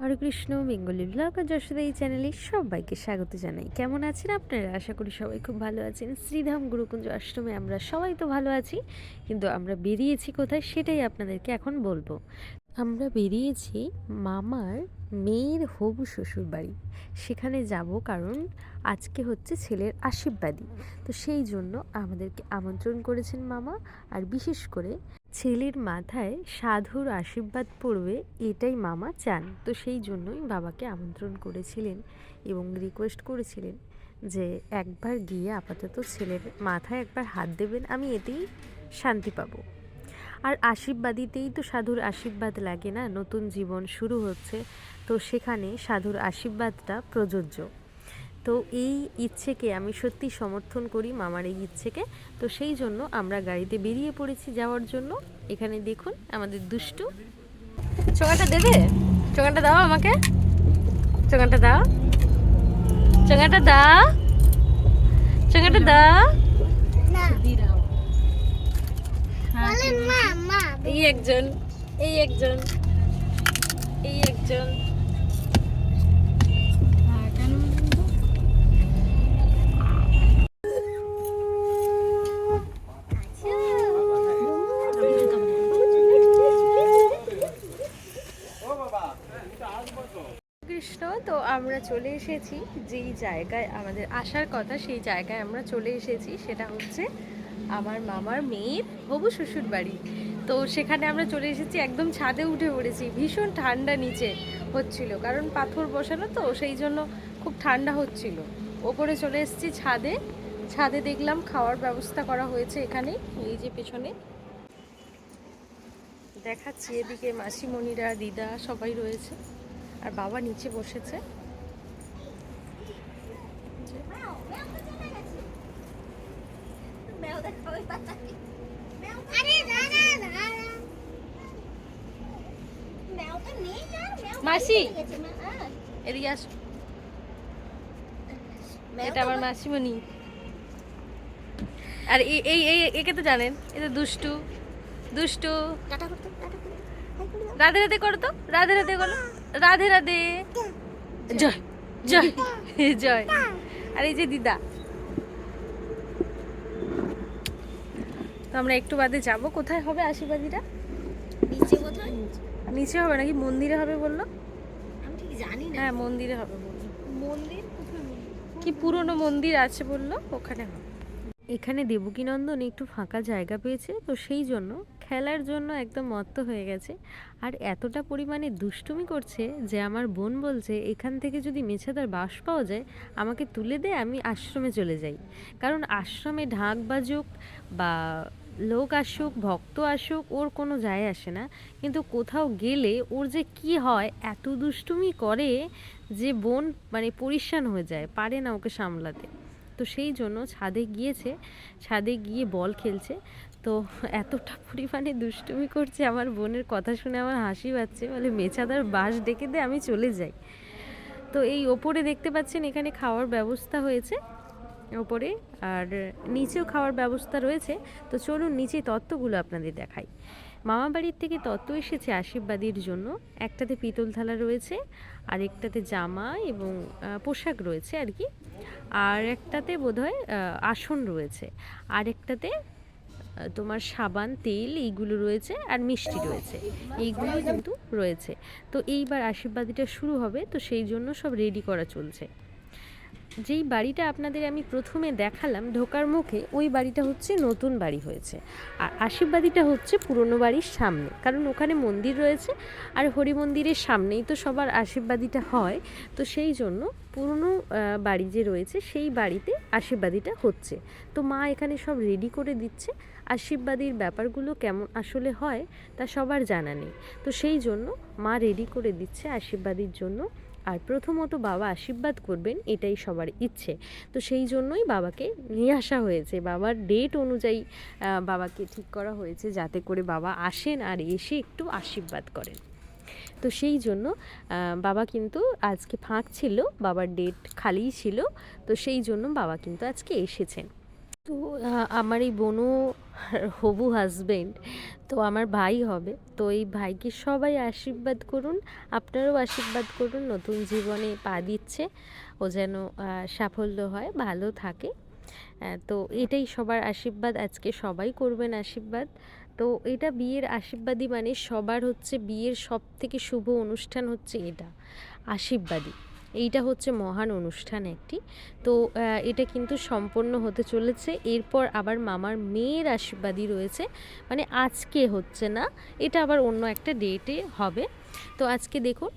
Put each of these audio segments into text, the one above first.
হরে Krishna Bengali blog আর যশোদা এই চ্যানেলে সবাইকে স্বাগত জানাই। কেমন আছেন আপনারা? আশা করি সবাই খুব ভালো আছেন। শ্রীধাম গুরুকুঞ্জ অষ্টমে আমরা সবাই তো ভালো আছি, কিন্তু আমরা বেরিয়েছি কোথায় সেটাই আপনাদেরকে এখন বলব। আমরা বেরিয়েছি মামার মেয়ের হবু শ্বশুর বাড়ি। সেখানে যাব কারণ আজকে হচ্ছে ছেলের আশীর্বাদী তো সেই জন্য আমাদেরকে আমন্ত্রণ করেছেন মামা, আর বিশেষ করে ছেলের মাথায় সাধুর আশীর্বাদ পড়বে এটাই মামা চান। তো সেই জন্যই বাবাকে আমন্ত্রণ করেছিলেন এবং রিকোয়েস্ট করেছিলেন যে একবার গিয়ে আপাতত ছেলের মাথায় একবার হাত দেবেন, আমি এতেই শান্তি পাবো। আর আশীর্বাদীতেই তো সাধুর আশীর্বাদ লাগে না, নতুন জীবন শুরু হচ্ছে। তো সেখানে সাধুর আশীর্বাদটা প্রযোজ্য। তো এই ইচ্ছেকে আমি সত্যি সমর্থন করি মামার এই ইচ্ছেকে। তো সেই জন্য আমরা গাড়িতে বেরিয়ে পড়েছি যাওয়ার জন্য। এখানে দেখুন আমাদের দুষ্টু। চোঙাটা দেবে? চোঙাটা দাও আমাকে। চোঙাটা দাও। চোঙাটা দাও। চোঙাটা দাও। এই একজন এই একজন এই একজন। আমরা চলে এসেছি, যেই জায়গায় আমাদের আসার কথা, সেই জায়গায় আমরা চলে এসেছি, সেটা হচ্ছে আমার মামার মেয়ের হবু শ্বশুর বাড়ি। তো সেখানে আমরা চলে এসেছি, একদম ছাদে উঠে পড়েছি, ভীষণ ঠান্ডা নিচে হচ্ছিল, কারণ পাথর বসানো তো, সেই জন্য খুব ঠান্ডা হচ্ছিল। ওপরে চলে এসেছি ছাদে ছাদে দেখলাম খাওয়ার ব্যবস্থা করা হয়েছে এখানে, এই যে পেছনে। দেখাচ্ছি এদিকে মাসিমণিরা, দিদা সবাই রয়েছে, আর বাবা নিচে বসেছে। মাসি। গেছে, মা, আহ, এদিকে আসো। এটা আমার মাসিমণি। আর এই এই একে তো জানেন এটা দুষ্টু। দুষ্টু। রাধে রাধে করো তো রাধে রাধে করো। রাধে রাধে। জয় জয় জয়। আর এই যে দিদা। তো আমরা একটু বাদে যাব। কোথায় হবে আশীর্বাদীরা? নিচে কোথায়? নিচে হবে নাকি মন্দিরে হবে বলল? আমি ঠিক জানি না। হ্যাঁ মন্দিরে হবে বলল। মন্দির? কি পুরনো মন্দির আছে বলল? ওখানে হবে। এখানে দেবকীনন্দন একটু ফাঁকা জায়গা পেয়েছে তো সেই জন্য খেলার জন্য একদম মত্ত হয়ে গেছে। আর এতটা পরিমাণে দুষ্টুমি করছে যে আমার বোন বলছে, এখান থেকে যদি মেছাদার বাস পাওয়া যায়, আমাকে তুলে দে, আমি আশ্রমে চলে যাই। কারণ আশ্রমে ঢাক বাজুক বা লোক আসুক, ভক্ত আসুক, ওর কোনো যায় আসে না। কিন্তু কোথাও গেলে ওর যে কি হয়, এত দুষ্টুমি করে যে বোন মানে পরিশান হয়ে যায়, পারে না ওকে সামলাতে। তো সেই জন্য ছাদে গিয়েছে, ছাদে গিয়ে বল খেলছে। তো এতটা পরিমাণে দুষ্টুমি করছে, আমার বোনের কথা শুনে আমার হাসি পাচ্ছে, বলে মেছাদার বাস ডেকে দে, আমি চলে যাই। তো এই ওপরে দেখতে পাচ্ছেন, এখানে খাওয়ার ব্যবস্থা হয়েছে, ওপরে আর নিচেও খাওয়ার ব্যবস্থা রয়েছে। তো চলুন নিচে তত্ত্বগুলো আপনাদের দেখাই। মামা বাড়ির থেকে তত্ত্ব এসেছে আশীর্বাদীর জন্য। একটাতে পিতল থালা রয়েছে আর একটাতে জামা এবং পোশাক রয়েছে আর কি। আর একটাতে বোধহয় আসন রয়েছে। আর একটাতে তোমার সাবান, তেল এইগুলো রয়েছে আর মিষ্টি রয়েছে। এইগুলো কিন্তু রয়েছে। তো এইবার আশীর্বাদীটা শুরু হবে, তো সেই জন্য সব রেডি করা চলছে। যেই বাড়িটা আপনাদের আমি প্রথমে দেখালাম ঢোকার মুখে, ওই বাড়িটা হচ্ছে নতুন বাড়ি হয়েছে। আর আশীর্বাদীটা হচ্ছে পুরনো বাড়ির সামনে, কারণ ওখানে মন্দির রয়েছে আর হরি মন্দিরের সামনেই তো সবার আশীর্বাদীটা হয়। তো সেই জন্য পুরনো বাড়ি যে রয়েছে সেই বাড়িতে আশীর্বাদীটা হচ্ছে। তো মা এখানে সব রেডি করে দিচ্ছে। আশীর্বাদীর ব্যাপারগুলো কেমন আসলে হয় তা সবার জানা নেই। তো সেই জন্য মা রেডি করে দিচ্ছে আশীর্বাদীর জন্য। আর প্রথমত বাবা আশীর্বাদ করবেন, এটাই সবার ইচ্ছে। তো সেই জন্যই বাবাকে নিয়ে আসা হয়েছে। বাবার ডেট অনুযায়ী বাবাকে ঠিক করা হয়েছে যাতে করে বাবা আসেন আর এসে একটু আশীর্বাদ করেন। তো সেই জন্য বাবা কিন্তু আজকে ফাঁক ছিল, বাবার ডেট খালিই ছিল। তো সেই জন্য বাবা কিন্তু আজকে এসেছেন। তো আমার এই বোনও হবু হাজবেন্ড তো আমার ভাই হবে। তো এই ভাইকে সবাই আশীর্বাদ করুন, আপনারাও আশীর্বাদ করুন, নতুন জীবনে পা দিচ্ছে, ও যেন সাফল্য হয়, ভালো থাকে। তো এটাই সবার আশীর্বাদ, আজকে সবাই করবেন আশীর্বাদ। তো এটা বিয়ের আশীর্বাদী মানে সবার হচ্ছে, বিয়ের সব থেকে শুভ অনুষ্ঠান হচ্ছে এটা আশীর্বাদী এইটা হচ্ছে মহান অনুষ্ঠান একটি। তো এটা কিন্তু সম্পন্ন হতে চলেছে। এরপর আবার মামার মেয়ের আশীর্বাদী রয়েছে। মানে আজকে হচ্ছে না, এটা আবার অন্য একটা ডেটে হবে। তো আজকে দেখুন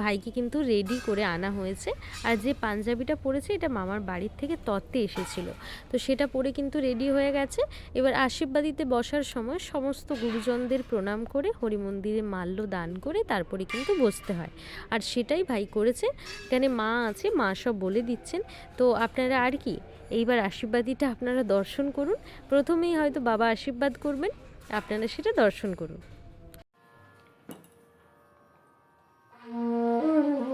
ভাইকে কিন্তু রেডি করে আনা হয়েছে। আর যে পাঞ্জাবিটা পরেছে, এটা মামার বাড়ির থেকে তত্ত্বে এসেছিল। তো সেটা পরে কিন্তু রেডি হয়ে গেছে। এবার আশীর্বাদীতে বসার সময় সমস্ত গুরুজনদের প্রণাম করে, হরিমন্দিরে মাল্য দান করে তারপরে কিন্তু বসতে হয়। আর সেটাই ভাই করেছে। এখানে মা আছে, মা সব বলে দিচ্ছেন। তো আপনারা আর কি, এইবার আশীর্বাদীটা আপনারা দর্শন করুন। প্রথমেই হয়তো বাবা আশীর্বাদ করবেন, আপনারা সেটা দর্শন করুন। Música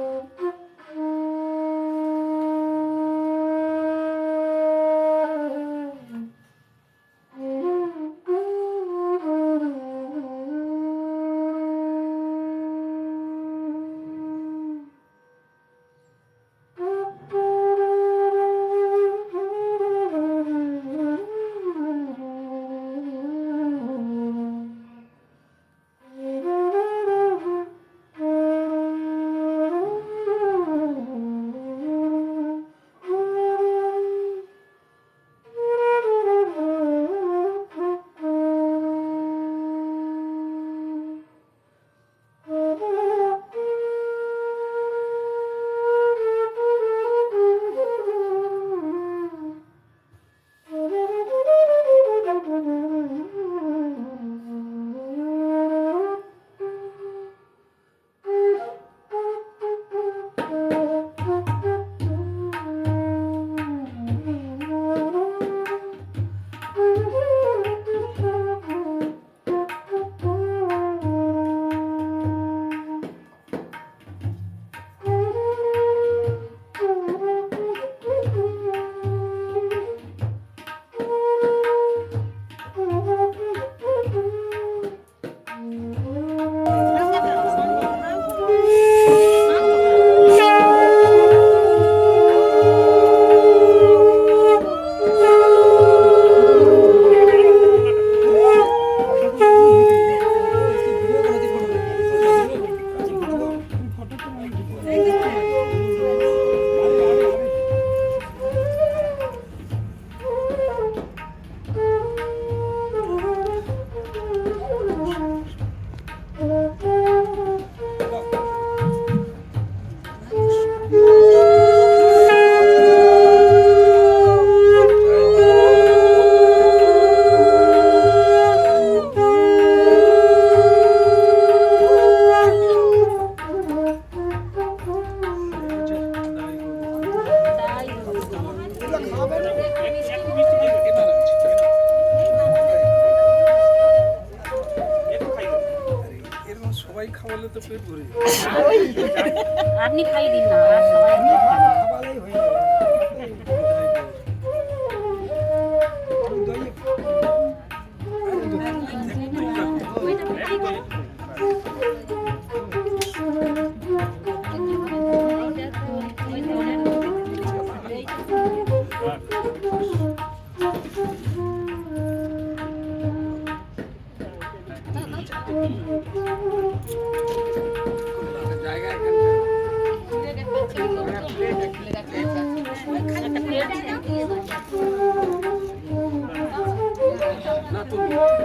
Não, tudo.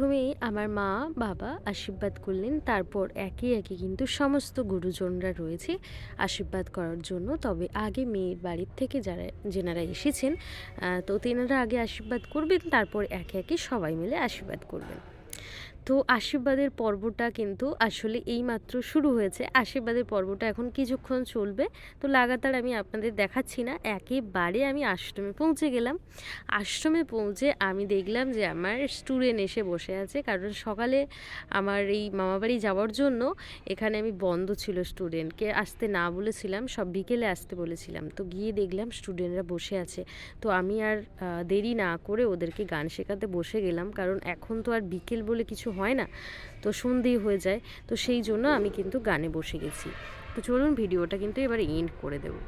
প্রথমেই আমার মা, বাবা আশীর্বাদ করলেন, তারপর একে একে কিন্তু সমস্ত গুরুজনরা রয়েছে আশীর্বাদ করার জন্য। তবে আগে মেয়ের বাড়ির থেকে যারা, যেনারা এসেছেন তো তেনারা আগে আশীর্বাদ করবেন, তারপর একে একে সবাই মিলে আশীর্বাদ করবেন। তো আশীর্বাদের পর্বটা কিন্তু আসলে এইমাত্র শুরু হয়েছে। আশীর্বাদের পর্বটা এখন কিছুক্ষণ চলবে। তো লাগাতার আমি আপনাদের দেখাচ্ছি না, একেবারে আমি আশ্রমে পৌঁছে গেলাম। আশ্রমে পৌঁছে আমি দেখলাম যে আমার স্টুডেন্ট এসে বসে আছে, কারণ সকালে আমার এই মামাবাড়ি যাওয়ার জন্য এখানে আমি বন্ধ ছিল স্টুডেন্টকে। আসতে না বলেছিলাম, সব বিকেলে আসতে বলেছিলাম। তো গিয়ে দেখলাম স্টুডেন্টরা বসে আছে। তো আমি আর দেরি না করে ওদেরকে গান শেখাতে বসে গেলাম, কারণ এখন তো আর বিকেল বলে কিছু হয় না। তো সন্ধেই হয়ে যায়। তো সেই জন্য আমি কিন্তু গানে বসে গেছি। তো চলুন, ভিডিওটা কিন্তু এবার এন্ড করে দেবো।